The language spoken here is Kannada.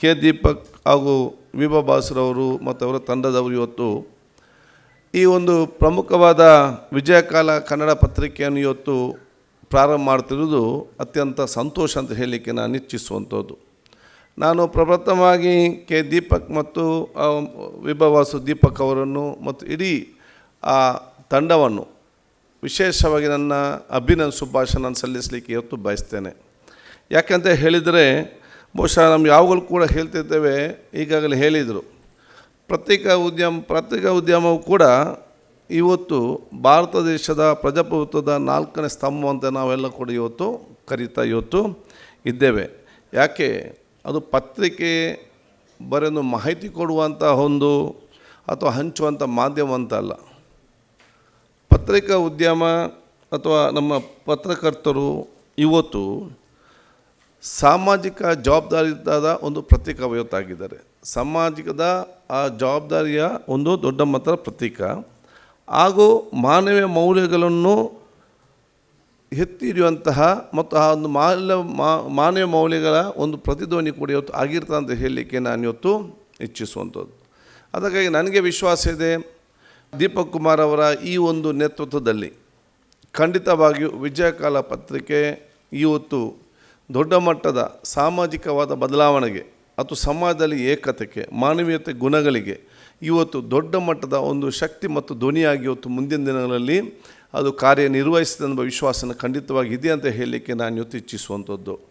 ಕೆ. ದೀಪಕ್ ಹಾಗೂ ವಿಭಾ ಬಾಸ್ರವರು ಮತ್ತು ಅವರ ತಂಡದವರು ಇವತ್ತು ಈ ಒಂದು ಪ್ರಮುಖವಾದ ವಿಜಯಕಾಲ ಕನ್ನಡ ಪತ್ರಿಕೆಯನ್ನು ಇವತ್ತು ಪ್ರಾರಂಭ ಮಾಡ್ತಿರುವುದು ಅತ್ಯಂತ ಸಂತೋಷ ಅಂತ ಹೇಳಲಿಕ್ಕೆ ನಾನು ಇಚ್ಛಿಸುವಂಥದ್ದು. ನಾನು ಪ್ರಪ್ರಥಮವಾಗಿ ಕೆ. ದೀಪಕ್ ಮತ್ತು ವಿಭವಾಸು ದೀಪಕ್ ಅವರನ್ನು ಮತ್ತು ಇಡೀ, ಆ, ತಂಡವನ್ನು ವಿಶೇಷವಾಗಿ ನನ್ನ ಅಭಿನಂದ ನಾನು ಸಲ್ಲಿಸಲಿಕ್ಕೆ ಇವತ್ತು ಬಯಸ್ತೇನೆ. ಯಾಕೆಂತ ಹೇಳಿದರೆ ಬಹುಶಃ ನಮ್ಮ ಯಾವಾಗಲೂ ಕೂಡ ಹೇಳ್ತಿರ್ತೇವೆ, ಈಗಾಗಲೇ ಹೇಳಿದರು. ಪತ್ರಿಕಾ ಉದ್ಯಮ ಪತ್ರಿಕಾ ಉದ್ಯಮವು ಕೂಡ ಇವತ್ತು ಭಾರತ ದೇಶದ ಪ್ರಜಾಪ್ರಭುತ್ವದ ನಾಲ್ಕನೇ ಸ್ತಂಭ ಅಂತ ನಾವೆಲ್ಲ ಕೂಡ ಇವತ್ತು ಕರೀತಾ ಇವತ್ತು ಇದ್ದೇವೆ. ಯಾಕೆ? ಅದು ಪತ್ರಿಕೆ ಬರೆದು ಮಾಹಿತಿ ಕೊಡುವಂಥ ಒಂದು ಅಥವಾ ಹಂಚುವಂಥ ಮಾಧ್ಯಮ ಅಂತ ಅಲ್ಲ. ಪತ್ರಿಕಾ ಉದ್ಯಮ ಅಥವಾ ನಮ್ಮ ಪತ್ರಕರ್ತರು ಇವತ್ತು ಸಾಮಾಜಿಕ ಜವಾಬ್ದಾರಿಯುತದ ಒಂದು ಪ್ರತೀಕ ಇವತ್ತಾಗಿದ್ದಾರೆ ಸಾಮಾಜಿಕದ ಆ ಜವಾಬ್ದಾರಿಯ ಒಂದು ದೊಡ್ಡ ಮಟ್ಟದ ಪ್ರತೀಕ. ಹಾಗೂ ಮಾನವೀಯ ಮೌಲ್ಯಗಳನ್ನು ಎತ್ತಿ ಮತ್ತು ಆ ಒಂದು ಮಾಲ್ಯ ಮಾನವ ಮೌಲ್ಯಗಳ ಒಂದು ಪ್ರತಿಧ್ವನಿ ಕೂಡ ಇವತ್ತು ಆಗಿರ್ತದೆ ಅಂತ ಹೇಳಲಿಕ್ಕೆ ನಾನು ಇವತ್ತು ಇಚ್ಛಿಸುವಂಥದ್ದು. ಅದಕ್ಕಾಗಿ ನನಗೆ ವಿಶ್ವಾಸ ಇದೆ, ದೀಪಕ್ ಕುಮಾರ್ ಅವರ ಈ ಒಂದು ನೇತೃತ್ವದಲ್ಲಿ ಖಂಡಿತವಾಗಿಯೂ ವಿಜಯಕಾಲ ಪತ್ರಿಕೆ ಇವತ್ತು ದೊಡ್ಡ ಮಟ್ಟದ ಸಾಮಾಜಿಕವಾದ ಬದಲಾವಣೆಗೆ ಅಥವಾ ಸಮಾಜದಲ್ಲಿ ಏಕತೆಗೆ, ಮಾನವೀಯತೆ ಗುಣಗಳಿಗೆ ಇವತ್ತು ದೊಡ್ಡ ಮಟ್ಟದ ಒಂದು ಶಕ್ತಿ ಮತ್ತು ಧ್ವನಿಯಾಗಿ ಇವತ್ತು ಮುಂದಿನ ದಿನಗಳಲ್ಲಿ ಅದು ಕಾರ್ಯನಿರ್ವಹಿಸಿದೆ ಎಂಬ ವಿಶ್ವಾಸನ ಖಂಡಿತವಾಗಿ ಇದೆ ಅಂತ ಹೇಳಲಿಕ್ಕೆ ನಾನು ಇವತ್ತು ಇಚ್ಛಿಸುವಂಥದ್ದು